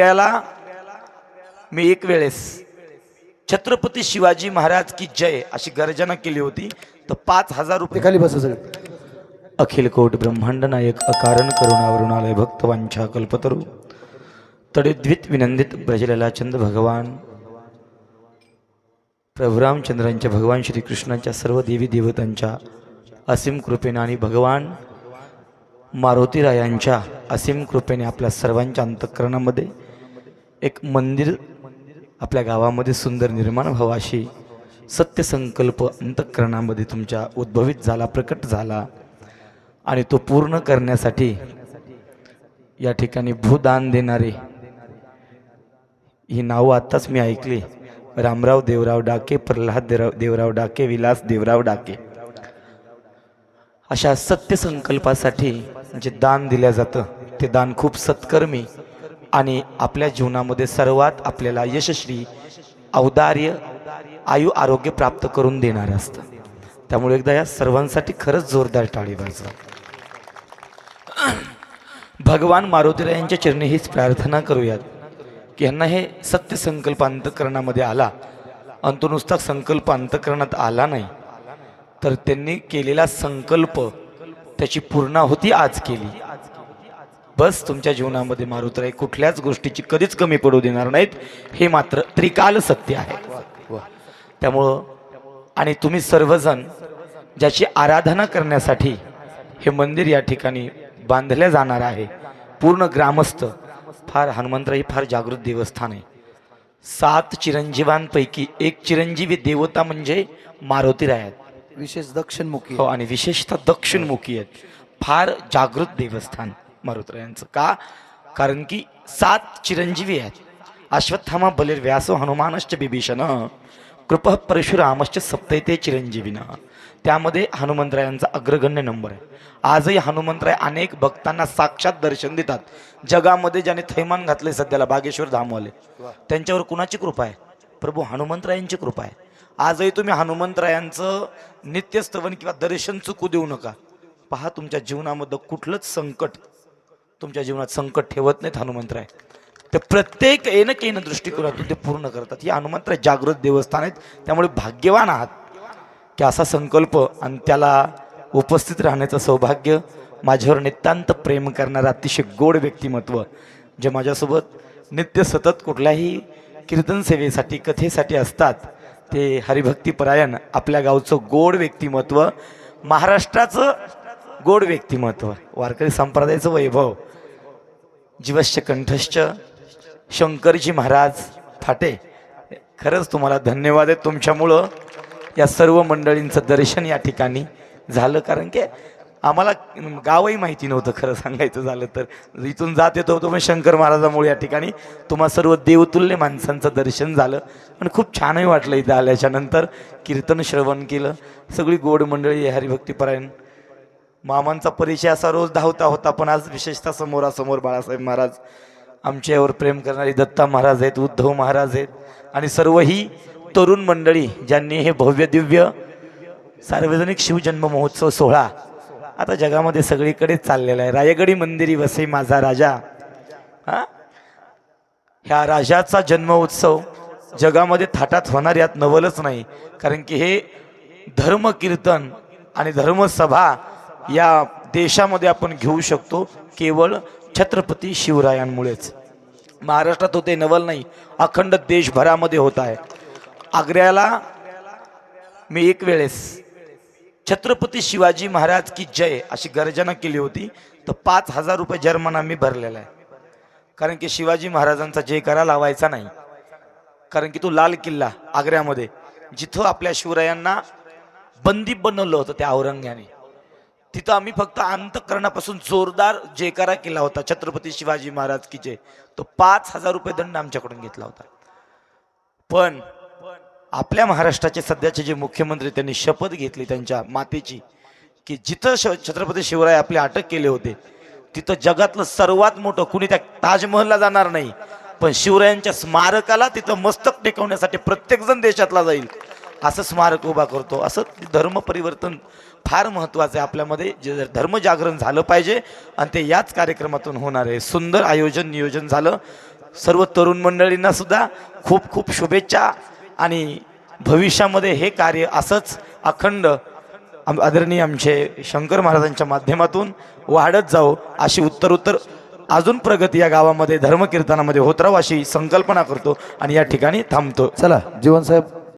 आग्र्याला मी एक वेळेस छत्रपती शिवाजी महाराज की जय अशी गर्जना केली होती. तर पाच हजार रुपये खाली बसा अखिल कोट ब्रह्मांड नायक अकारण करुणावरुणालय भक्तवांछा कल्पतरू तडेद्वित विनंदित ब्रजलेला चंद भगवान प्रभू रामचंद्रांच्या भगवान श्रीकृष्णांच्या सर्व देवी देवतांच्या असीम कृपेने आणि भगवान मारुतीरायांच्या असीम कृपेने आपल्या सर्वांच्या अंतःकरणामध्ये एक मंदिर आपल्या गावामध्ये सुंदर निर्माण व्हावं अशी सत्यसंकल्प अंतःकरणामध्ये तुमच्या उद्भवित झाला प्रकट झाला. आणि तो पूर्ण करण्यासाठी या ठिकाणी भूदान देणारे ही नावं आत्ताच मी ऐकली. रामराव देवराव डाके प्रल्हाद देवराव देवराव डाके विलास देवराव डाके. अशा सत्यसंकल्पासाठी जे दान दिलं जातं ते दान खूप सत्कर्मी आणि आपल्या जीवनामध्ये सर्वात आपल्याला यशस्वी औदार्य आयु आरोग्य प्राप्त करून देणारं असतं. त्यामुळे एकदा या सर्वांसाठी खरंच जोरदार टाळी वाजवा. भगवान मारुतीरा यांच्या चरणी हीच प्रार्थना करूयात की यांना हे सत्यसंकल्प अंतकरणामध्ये आला आणि तो नुसता संकल्प अंतकरणात आला नाही तर त्यांनी केलेला संकल्प त्याची पूर्णाहुती आज केली. बस तुमच्या जीवनामध्ये मारुतराय कुठल्याच गोष्टीची कधीच कमी पडू देणार नाहीत. हे मात्र त्रिकाल सत्य आहे. त्यामुळं आणि तुम्ही सर्वजण ज्याची आराधना करण्यासाठी हे मंदिर या ठिकाणी बांधले जाणार आहे. पूर्ण ग्रामस्थ फार हनुमंतराही फार जागृत देवस्थान आहे. सात चिरंजीवांपैकी एक चिरंजीवी देवता म्हणजे मारुतीराय आहेत. विशेष दक्षिणमुखी हो आणि विशेषतः दक्षिणमुखी आहेत. फार जागृत देवस्थान. मारुतरायांचं का? कारण की सात चिरंजीवी आहेत. अश्वत्थामा बलेर व्यासो हनुमानश्च बिभीषण. कृप परशुरामश्च सप्तैते चिरंजीवीनं. त्यामध्ये हनुमंतरायांचा अग्रगण्य नंबर आहे. आजही हनुमंतराय अनेक भक्तांना साक्षात दर्शन देतात. जगामध्ये ज्याने थैमान घातले सध्याला बागेश्वर धामवाले त्यांच्यावर कुणाची कृपा आहे? प्रभू हनुमंतरायांची कृपा आहे. आजही तुम्ही हनुमंतरायांचं नित्यस्तवन किंवा दर्शन चुकू देऊ नका. पहा तुमच्या जीवनामध्ये कुठलंच संकट तुमच्या जीवनात संकट ठेवत नाहीत हनुमंतराय ते प्रत्येक येणं केन दृष्टिकोनातून ते पूर्ण करतात. ही हनुमंतराय जागृत देवस्थान आहेत. त्यामुळे भाग्यवान आहात की असा संकल्प आणि त्याला उपस्थित राहण्याचं सौभाग्य माझ्यावर नितांत प्रेम करणारं अतिशय गोड व्यक्तिमत्व जे माझ्यासोबत नित्य सतत कुठल्याही कीर्तन सेवेसाठी कथेसाठी असतात ते हरिभक्तीपरायण आपल्या गावचं गोड व्यक्तिमत्व महाराष्ट्राचं गोड व्यक्तिमत्व. वारकरी संप्रदायाचं वैभव. जीवश्च कंठश्च शंकरजी महाराज थाटे. खरंच तुम्हाला धन्यवाद आहे तुमच्यामुळं. या सर्व मंडळींचं दर्शन या ठिकाणी झालं. कारण की आम्हाला गावही माहिती नव्हतं खरं सांगायचं झालं तर. इथून जात येतो तो पण शंकर महाराजामुळे या ठिकाणी. तुम्हा सर्व देवतुल्य माणसांचं दर्शन झालं. आणि खूप छानही वाटलं इथं आल्याच्यानंतर. कीर्तन श्रवण केलं. सगळी गोड मंडळी हरिभक्तीपरायण मामांचा परिचय असा रोज धावता होता पण आज विशेषतः समोरासमोर बाळासाहेब महाराज आमच्यावर प्रेम करणारी दत्ता महाराज आहेत उद्धव महाराज आहेत आणि सर्व ही तरुण मंडळी ज्यांनी हे भव्य दिव्य सार्वजनिक शिवजन्म महोत्सव सोहळा आता जगामध्ये सगळीकडे चाललेला आहे. रायगडी मंदिरी वसई माझा राजा. हा? ह्या राजाचा जन्म उत्सव जगामध्ये थाटात होणार यात नवलच नाही. कारण की हे धर्म कीर्तन आणि धर्मसभा या देशामध्ये आपण घेऊ शकतो केवळ छत्रपती शिवरायांमुळेच. महाराष्ट्रात होते नवल नाही अखंड देशभरामध्ये होत आहे. आग्र्याला मी एक वेळेस छत्रपती शिवाजी महाराज की जय अशी गर्जना केली होती तर पाच हजार रुपये जर्मना मी भरलेला आहे. कारण की शिवाजी महाराजांचा जयकारा लावायचा नाही. कारण की तो लाल किल्ला आग्र्यामध्ये जिथं आपल्या शिवरायांना बंदी बनवलं होतं त्या औरंग्याने. तिथं आम्ही फक्त अंतकरणापासून जोरदार जयकारा केला होता. छत्रपती शिवाजी महाराज की जय. तो पाच हजार रुपये दंड आमच्याकडून घेतला होता. पण आपल्या महाराष्ट्राचे सध्याचे जे मुख्यमंत्री त्यांनी शपथ घेतली त्यांच्या मातेची की जिथं श छत्रपती शिवराय आपले अटक केले होते तिथं जगातलं सर्वात मोठं कुणी त्या ताजमहलला जाणार नाही पण शिवरायांच्या स्मारकाला तिथं मस्तक टेकवण्यासाठी प्रत्येकजण देशातला जाईल. असं स्मारक उभा करतो. असं धर्म परिवर्तन फार महत्त्वाचं आहे आपल्यामध्ये. जे धर्मजागरण झालं पाहिजे आणि ते याच कार्यक्रमातून होणार आहे. सुंदर आयोजन नियोजन झालं. सर्व तरुण मंडळींना सुद्धा खूप खूप शुभेच्छा. आणि भविष्यामध्ये हे कार्य असंच अखंड आम- आदरणीय आमचे शंकर महाराजांच्या माध्यमातून वाढत जाऊ अशी उत्तर उत्तर अजून प्रगती या गावामध्ये धर्मकीर्तनामध्ये होत राहू अशी संकल्पना करतो. आणि या ठिकाणी थांबतो. चला जीवनसाहेब